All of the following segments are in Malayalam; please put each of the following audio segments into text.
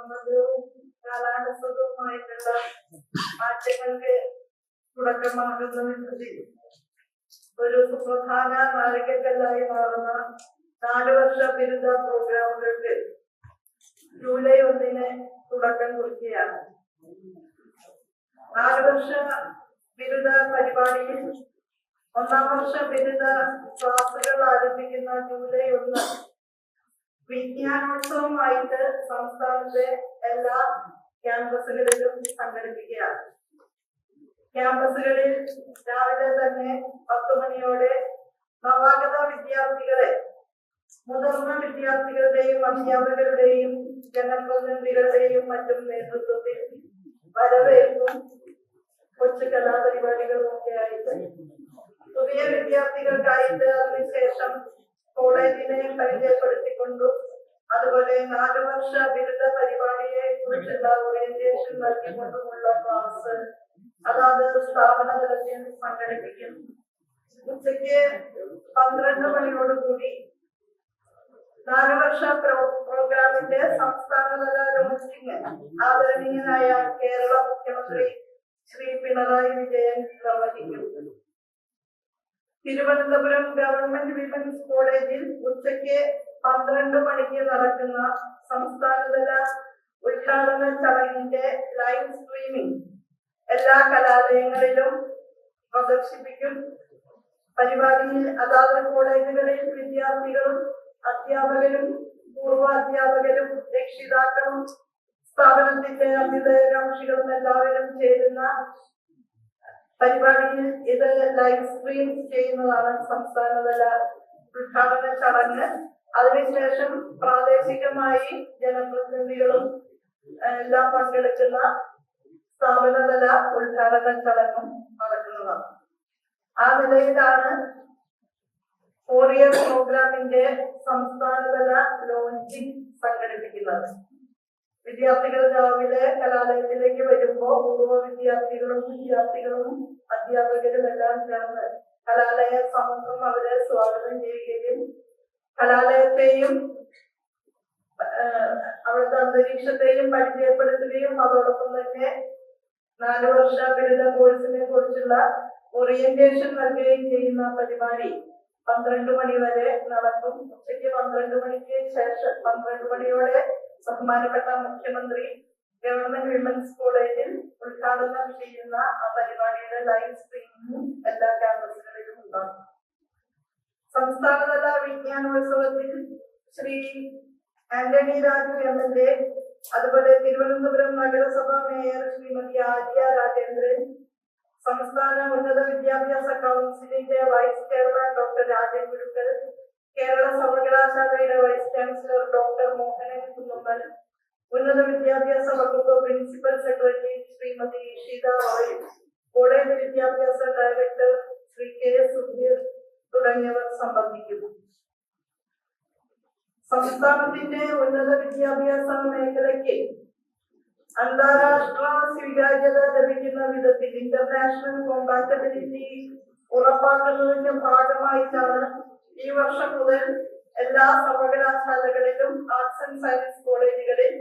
സമഗ്രവും കാലാനുസൃതവുമായിട്ടുള്ള മാറ്റങ്ങൾക്ക് തുടക്കമാകുന്നതിൽ ഒരു സുപ്രധാന നാഴികക്കല്ലായി മാറുന്ന നാല് വർഷ ബിരുദ പ്രോഗ്രാമുകൾക്ക് ജൂലൈ ഒന്നിന് തുടക്കം കുറിക്കുകയാണ് നാല് വർഷ ബിരുദ പരിപാടിയിൽ ഒന്നാം വർഷ ബിരുദ ക്ലാസുകൾ ആരംഭിക്കുന്ന ജൂലൈ ഒന്ന് വിജ്ഞാനോത്സവമായിട്ട് സംസ്ഥാനത്തെ എല്ലാ ക്യാമ്പസുകളിലും സംഘടിപ്പിക്കുകയാണ്. ക്യാമ്പസുകളിൽ രാവിലെ തന്നെ പത്ത് മണിയോടെ നവാഗത വിദ്യാർത്ഥികളെ മുതിർന്ന വിദ്യാർത്ഥികളുടെയും അധ്യാപകരുടെയും ജനപ്രതിനിധികളുടെയും മറ്റും നേതൃത്വത്തിൽ വരവേൽക്കും കൊച്ചു കലാപരിപാടികളും ഒക്കെ ആയിട്ട്. പുതിയ വിദ്യാർത്ഥികൾക്കായിട്ട് അതിനുശേഷം നാല് വർഷ ബിരുദ പരിപാടിയെ കുറിച്ചുള്ള ഓറിയന്റേഷൻ നൽകിക്കൊണ്ടുമുള്ള ക്ലാസ്. അതാത് സ്ഥാപന തലത്തിൽ സംഘടിപ്പിക്കും ഉച്ചയ്ക്ക് പന്ത്രണ്ട് മണിയോടുകൂടി നാല് വർഷ പ്രോ- പ്രോഗ്രാമിന്റെ സംസ്ഥാനതല ലോഞ്ചിങ് ആദരണീയനായ കേരള മുഖ്യമന്ത്രി ശ്രീ പിണറായി വിജയൻ നിർവഹിക്കും. തിരുവനന്തപുരം ഗവൺമെന്റ് വിമൻസ് കോളേജിൽ ഉച്ചയ്ക്ക് പന്ത്രണ്ട് മണിക്ക് നടക്കുന്ന സംസ്ഥാനതല ഉദ്ഘാടന ചടങ്ങിന്റെ ലൈവ് സ്ട്രീമിംഗ് എല്ലാ കലാലയങ്ങളിലും പ്രദർശിപ്പിക്കും. പരിപാടിയിൽ അതാത് കോളേജുകളിൽ വിദ്യാർത്ഥികളും അധ്യാപകരും പൂർവാധ്യാപകരും രക്ഷിതാക്കളും സ്ഥാപനത്തിന്റെ അഭ്യുദയകാംക്ഷികളും എല്ലാവരും ചേരുന്ന പരിപാടിയിൽ ഇത് ലൈവ് സ്ട്രീം ചെയ്യുന്നതാണ് സംസ്ഥാനതല ഉദ്ഘാടന ചടങ്ങ്. അതിനുശേഷം പ്രാദേശികമായി ജനപ്രതിനിധികളും എല്ലാം പങ്കെടുക്കുന്ന സ്ഥാപനതല ഉദ്ഘാടന ചടങ്ങും നടക്കുന്നതാണ്. ആ നിലയിലാണ് കൊറിയർ പ്രോഗ്രാമിന്റെ സംസ്ഥാനതല ലോഞ്ചിങ് സംഘടിപ്പിക്കുന്നത്. വിദ്യാർത്ഥികൾ രാവിലെ കലാലയത്തിലേക്ക് വരുമ്പോൾ പൂർവ വിദ്യാർത്ഥികളും വിദ്യാർത്ഥികളും അധ്യാപകരും എല്ലാം ചേർന്ന് കലാലയ സമൂഹം അവരെ സ്വാഗതം ചെയ്യുകയും കലാലയത്തെയും അവിടുത്തെ അന്തരീക്ഷത്തെയും പരിചയപ്പെടുത്തുകയും അതോടൊപ്പം തന്നെ നാല് വർഷ ബിരുദ കോഴ്സിനെ കുറിച്ചുള്ള ഓറിയന്റേഷൻ നൽകുകയും ചെയ്യുന്ന പരിപാടി പന്ത്രണ്ട് മണി വരെ നടക്കും. ഉച്ചയ്ക്ക് പന്ത്രണ്ട് മണിക്ക് ശേഷം പന്ത്രണ്ട് മണിയോടെ ബഹുമാനപ്പെട്ട മുഖ്യമന്ത്രി ഗവൺമെന്റ് വിമൻസ് കോളേജിൽ ഉദ്ഘാടനം ചെയ്യുന്ന ആ പരിപാടിയുടെ ലൈവ് സ്ട്രീമിംഗും എല്ലാ ക്യാമ്പസുകളിലും ഉണ്ടാകും. സംസ്ഥാനതല വിജ്ഞാനോത്സവത്തിൽ Shri Antony Raju M L A അതുപോലെ തിരുവനന്തപുരം നഗരസഭ മേയർ ശ്രീമതി ആര്യ രാജേന്ദ്രൻ സംസ്ഥാന ഉന്നത വിദ്യാഭ്യാസ കൗൺസിലിന്റെ vice chairman doctor Rajan Gurukkal Kerala സർവകലാശാലയുടെ vice chancellor doctor Mohanan Kunnummal ഉന്നത വിദ്യാഭ്യാസ വകുപ്പ് പ്രിൻസിപ്പൽ സെക്രട്ടറി ശ്രീമതി ഷീത റോയ് സംസ്ഥാനത്തിന്റെ ഉന്നത വിദ്യാഭ്യാസ മേഖലയ്ക്ക് അന്താരാഷ്ട്ര സ്വീകാര്യത ലഭിക്കുന്ന വിധത്തിൽ ഇന്റർനാഷണൽ കോമ്പാറ്റബിലിറ്റി ഉറപ്പാക്കുന്നതിന്റെ ഭാഗമായിട്ടാണ് ഈ വർഷം മുതൽ എല്ലാ സർവകലാശാലകളിലും ആർട്സ് ആൻഡ് സയൻസ് കോളേജുകളിൽ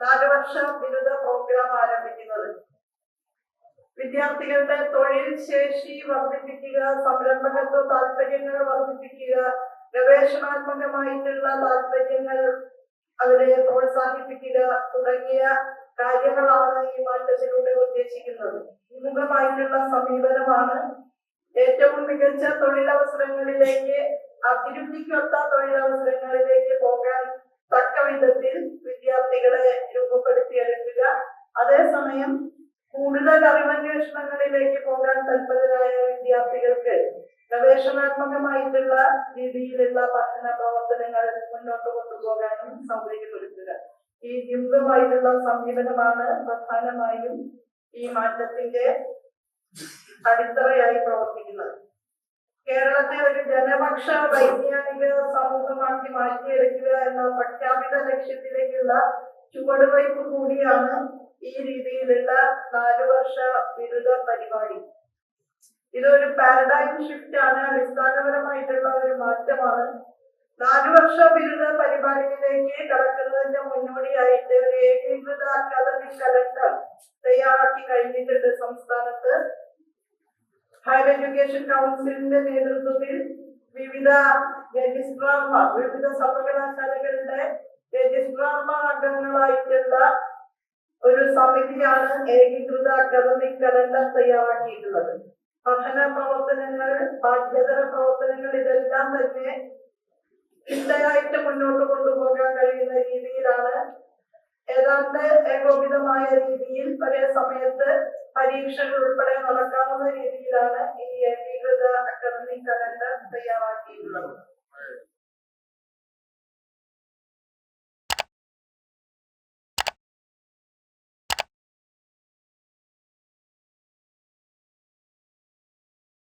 നാല് വർഷ ബിരുദ പ്രോഗ്രാം ആരംഭിക്കുന്നത്. വിദ്യാർത്ഥികളുടെ തൊഴിൽ ശേഷി വർദ്ധിപ്പിക്കുക സംരംഭകത്വ താല്പര്യങ്ങൾ വർദ്ധിപ്പിക്കുക ഗവേഷണാത്മകമായിട്ടുള്ള താല്പര്യങ്ങൾ അവരെ പ്രോത്സാഹിപ്പിക്കുക തുടങ്ങിയ കാര്യങ്ങളാണ് ഈ മാറ്റത്തിലൂടെ ഉദ്ദേശിക്കുന്നത്. വിമുഖമായിട്ടുള്ള സമീപനമാണ് ഏറ്റവും മികച്ച തൊഴിലവസരങ്ങളിലേക്ക് അഭിവൃദ്ധിക്കൊത്ത തൊഴിലവസരങ്ങളിലേക്ക് പോകാൻ തക്ക വിധത്തിൽ വിദ്യാർത്ഥികളെ രൂപപ്പെടുത്തിയെടുക്കുക. അതേസമയം കൂടുതൽ അറിവന്വേഷണങ്ങളിലേക്ക് പോകാൻ തൽപരരായ വിദ്യാർത്ഥികൾക്ക് ഗവേഷണാത്മകമായിട്ടുള്ള രീതിയിലുള്ള പഠന പ്രവർത്തനങ്ങൾ മുന്നോട്ട് കൊണ്ടുപോകാനും സൗകര്യപ്പെടുത്തുക. ഈ യുഗമായിട്ടുള്ള സമീപനമാണ് പ്രധാനമായും ഈ മാറ്റത്തിന്റെ അടിത്തറയായി പ്രവർത്തിക്കുന്നത്. കേരളത്തെ ഒരു ജനപക്ഷ വൈജ്ഞാനിക സമൂഹമാക്കി മാറ്റിയെടുക്കുക എന്ന പ്രഖ്യാപിത ലക്ഷ്യത്തിലേക്കുള്ള ചുവടുവയ്പ് കൂടിയാണ് ഈ രീതിയിലുള്ള നാല് വർഷ ബിരുദ പരിപാടി. ഇതൊരു പാരഡൈം ഷിഫ്റ്റ് ആണ്. അടിസ്ഥാനപരമായിട്ടുള്ള ഒരു മാറ്റമാണ്. നാലു വർഷ ബിരുദ പരിപാടിയിലേക്ക് കടക്കുന്നതിന്റെ മുന്നോടിയായിട്ട് ഒരു ഏകീകൃത അക്കാദമിക് കലണ്ടർ തയ്യാറാക്കി കഴിഞ്ഞിട്ടുണ്ട് സംസ്ഥാനത്ത്. ഹയർ എഡ്യൂക്കേഷൻ കൗൺസിലിന്റെ നേതൃത്വത്തിൽ വിവിധ രജിസ്ട്രാർമാർ വിവിധ സർവകലാശാലകളുടെ രജിസ്ട്രാർമാർ അംഗങ്ങളായിട്ടുള്ള ഒരു സമിതിയാണ് ഏകീകൃത അക്കാദമിക് കലണ്ടർ തയ്യാറാക്കിയിട്ടുള്ളത്. പഠന പ്രവർത്തനങ്ങൾ പാഠ്യതര പ്രവർത്തനങ്ങൾ ഇതെല്ലാം തന്നെ ചിട്ടയായിട്ട് മുന്നോട്ട് കൊണ്ടുപോകാൻ കഴിയുന്ന രീതിയിലാണ്. ഏതാണ്ട് ഏകോപിതമായ രീതിയിൽ ഒരേ സമയത്ത് പരീക്ഷകൾ ഉൾപ്പെടെ നടക്കാവുന്ന രീതിയിലാണ് ഈ ഏകീകൃത അക്കാദമിക് കലണ്ടർ തയ്യാറാക്കിയിട്ടുള്ളത്.